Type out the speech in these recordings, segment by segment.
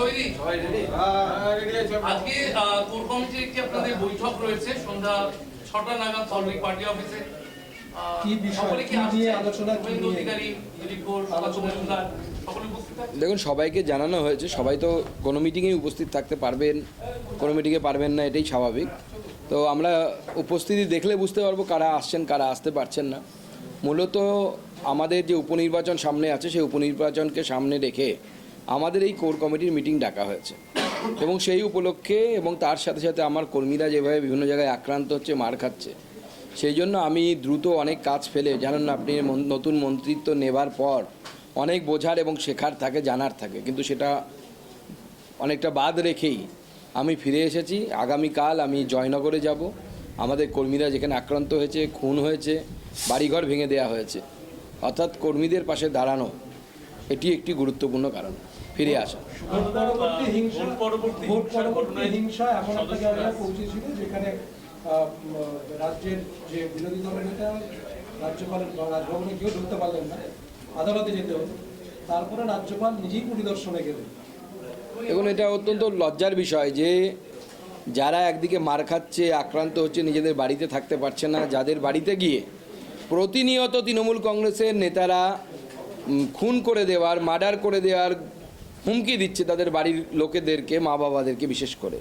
তৈরি? আজকে কোর কমিটির একটি আপনাদের বৈঠক রয়েছে। সন্ধ্যা ছটা নাগাদ পার্টি অফিসে। দেখুন সবাইকে জানানো হয়েছে সবাই তো কোনো মিটিংয়ে উপস্থিত থাকতে পারবেন কোনো মিটিংয়ে পারবেন না এটাই স্বাভাবিক। তো আমরা উপস্থিতি দেখলে বুঝতে পারব কারা আসছেন কারা আসতে পারছেন না। মূলত আমাদের যে উপনির্বাচন সামনে আছে সেই উপনির্বাচনকে সামনে রেখে আমাদের এই কোর কমিটির মিটিং ডাকা হয়েছে। এবং সেই উপলক্ষে এবং তার সাথে সাথে আমার কর্মীরা যেভাবে বিভিন্ন জায়গায় আক্রান্ত হচ্ছে, মার খাচ্ছে, সেই জন্য আমি দ্রুত অনেক কাজ ফেলে, জানেন না আপনি নতুন মন্ত্রিত্ব নেবার পর অনেক বোঝার এবং শেখার থাকে, জানার থাকে। কিন্তু সেটা অনেকটা বাদ রেখেই আমি ফিরে এসেছি। আগামীকাল আমি জয়নগরে যাব। আমাদের কর্মীরা যেখানে আক্রান্ত হয়েছে, খুন হয়েছে, বাড়িঘর ভেঙে দেওয়া হয়েছে। অর্থাৎ কর্মীদের পাশে দাঁড়ানো এটি একটি গুরুত্বপূর্ণ কারণ। ফিরে আসা। হিংসা ভোট পরবর্তী ভোট হিংসার পরবর্তী ঘটনায় হিংসা এমন একটা জায়গায় পৌঁছেছিল যেখানে রাজ্যের যে বিরোধী দলের নেতা রাজ্যপালের রাজভবনে কেউ ঢুকতে পারলেন না আদালতে যেতে হতো। তারপরে রাজ্যপাল নিজেই পরিদর্শনে গেলেন। এখন এটা অত্যন্ত লজ্জার বিষয় যে যারা একদিকে মার খাচ্ছে আক্রান্ত হচ্ছে নিজেদের বাড়িতে থাকতে পারছে না যাদের বাড়িতে গিয়ে প্রতিনিয়ত তৃণমূল কংগ্রেসের নেতারা খুন করে দেওয়ার, মার্ডার করে দেওয়ার হুমকি দিচ্ছে তাদের বাড়ির লোকেদেরকে, মা বাবাদেরকে বিশেষ করে।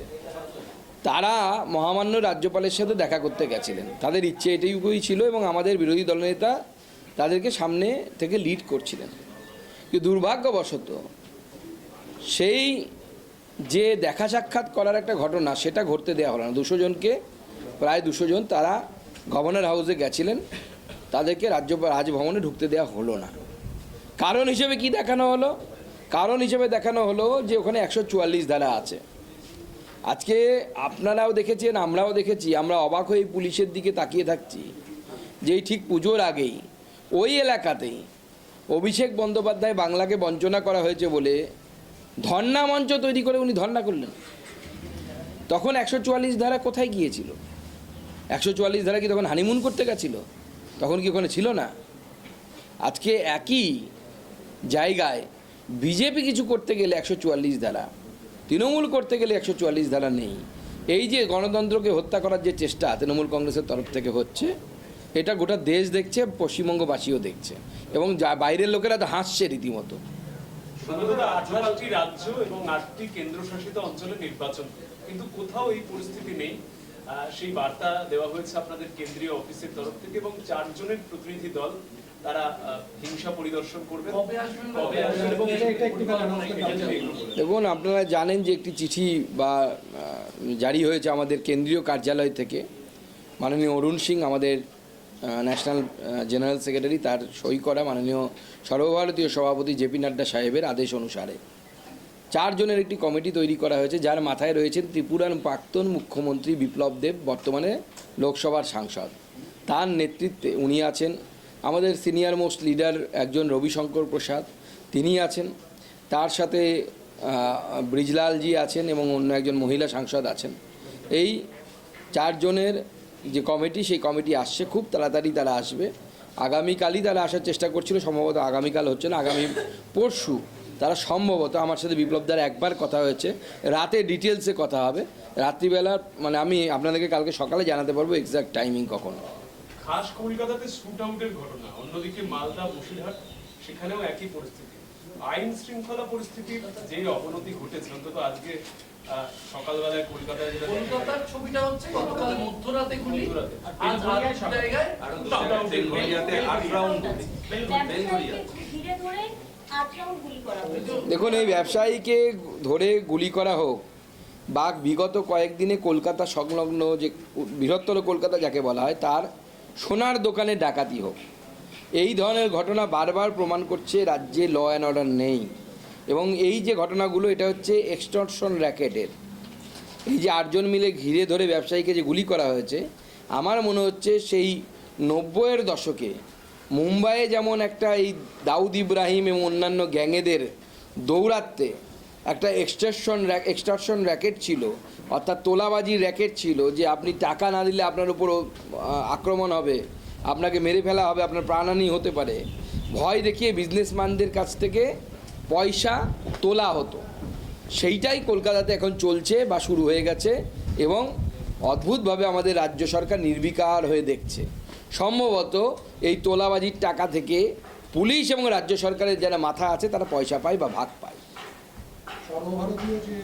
তারা মহামান্য রাজ্যপালের সাথে দেখা করতে গেছিলেন। তাদের ইচ্ছে এটাই ছিল এবং আমাদের বিরোধী দলনেতা তাদেরকে সামনে থেকে লিড করছিলেন। কিন্তু দুর্ভাগ্যবশত সেই যে দেখা সাক্ষাৎ করার একটা ঘটনা, সেটা ঘটতে দেওয়া হলো না। দুশো জনকে, প্রায় দুশো জন তারা গভর্নর হাউসে গেছিলেন। তাদেরকে রাজ্য, রাজভবনে ঢুকতে দেওয়া হলো না। কারণ হিসেবে কি দেখানো হলো? কারণ হিসেবে দেখানো হলো যে ওখানে একশো চুয়াল্লিশ ধারা আছে। আজকে আপনারাও দেখেছেন, আমরাও দেখেছি, আমরা অবাক হয়ে পুলিশের দিকে তাকিয়ে থাকছি যেই ঠিক পুজোর আগেই ওই এলাকাতেই অভিষেক বন্দ্যোপাধ্যায় বাংলাকে বঞ্চনা করা হয়েছে বলে ধর্ণা মঞ্চ তৈরি করে উনি ধর্ণা করলেন। তখন একশো চুয়াল্লিশ ধারা কোথায় গিয়েছিল? একশো চুয়াল্লিশ ধারা কি তখন হানিমুন করতে গেছিল? তখন কি ওখানে ছিল না? আজকে একই জায়গায় বিজেপি কিছু করতে গেলে একশো চুয়াল্লিশ ধারা, তৃণমূল করতে গেলে একশো চুয়াল্লিশ ধারা নেই। এই যে গণতন্ত্রকে হত্যা করার যে চেষ্টা তৃণমূল কংগ্রেসের তরফ থেকে হচ্ছে, এটা গোটা দেশ দেখছে, পশ্চিমবঙ্গবাসীও দেখছে এবং যা বাইরের লোকেরা তো হাসছে রীতিমতো। কেন্দ্রশাসিত কোথাও আপনাদের কেন্দ্রীয় অফিসের তরফ থেকে এবং চারজনের প্রতিনিধি দল তারা হিংসা পরিদর্শন করবে। দেখুন আপনারা জানেন যে একটি চিঠি বা জারি হয়েছে আমাদের কেন্দ্রীয় কার্যালয় থেকে। মাননীয় অরুণ সিং আমাদের ন্যাশনাল জেনারেল সেক্রেটারি তার সই করা মাননীয় সর্বভারতীয় সভাপতি জেপি নাড্ডা সাহেবের আদেশ অনুসারে। চারজনের একটি কমিটি তৈরি করা হয়েছে যার মাথায় রয়েছেন ত্রিপুরার প্রাক্তন মুখ্যমন্ত্রী বিপ্লব দেব বর্তমানে লোকসভার সাংসদ। তার নেতৃত্বে উনি আছেন আমাদের সিনিয়র মোস্ট লিডার একজন রবিশঙ্কর প্রসাদ তিনি আছেন। তার সাথে ব্রিজলালজি আছেন এবং অন্য একজন মহিলা সাংসদ আছেন। এই চারজনের যে কমিটি সেই কমিটি আসছে খুব তাড়াতাড়ি তারা আসবে। আগামীকালই তারা আসার চেষ্টা করছিল, সম্ভবত আগামীকাল হচ্ছে না, আগামী পরশু। তারা সম্ভবত আমার সাথে বিপ্লব দ্বারা একবার কথা হয়েছে, রাতে ডিটেলসে কথা হবে। রাত্রিবেলা মানে আমি আপনাদেরকে কালকে সকালে জানাতে পারব এক্সাক্ট টাইমিং কখন। খাস কলকাতাতে শুট আউটের ঘটনা। অন্যদিকে মালদা বসিরহাট সেখানেও একই পরিস্থিতি। আইন শৃঙ্খলা পরিস্থিতির যে অবনতি ঘটেছে অন্তত আজকে সকালবেলায় কলকাতায় যেটা কলকাতার ছবিটা হচ্ছে গতকাল মধ্যরাতে গুলি আজ আর এক জায়গায় আট রাউন্ড গুলি করা হয়েছে। দেখুন এই ব্যবসায়ীকে ধরে গুলি করা হোক বা বিগত কয়েকদিনে কলকাতা সংলগ্ন যে বৃহত্তর কলকাতা যাকে বলা হয় তার সোনার দোকানে ডাকাতি হোক। এই ধরনের ঘটনা বারবার প্রমাণ করছে রাজ্যে ল অ্যান্ড অর্ডার নেই। এবং এই যে ঘটনাগুলো, এটা হচ্ছে এক্সটর্শন র্যাকেটের এই যে আটজন মিলে ঘিরে ধরে ব্যবসায়ীকে যে গুলি করা হয়েছে, আমার মনে হচ্ছে সেই নব্বইয়ের দশকে মুম্বাইয়ে যেমন একটা এই দাউদ ইব্রাহিম এবং অন্যান্য গ্যাংয়েদের দৌড়াতে একটা এক্সটর্শন এক্সটর্শন র্যাকেট ছিল, অর্থাৎ তোলাবাজির র্যাকেট ছিল যে আপনি টাকা না দিলে আপনার উপর আক্রমণ হবে, আপনাকে মেরে ফেলা হবে, আপনার প্রাণহানি হতে পারে। ভয় দেখিয়ে বিজনেসম্যানদের কাছ থেকে পয়সা তোলা হতো। সেইটাই কলকাতাতে এখন চলছে বা শুরু হয়ে গেছে এবং অদ্ভুতভাবে আমাদের রাজ্য সরকার নির্বিকার হয়ে দেখছে। সম্ভবত এই তোলাবাজির টাকা থেকে পুলিশ এবং রাজ্য সরকারের যারা মাথা আছে তারা পয়সা পায় বা ভাগ পায়। সর্বভারতীয় যে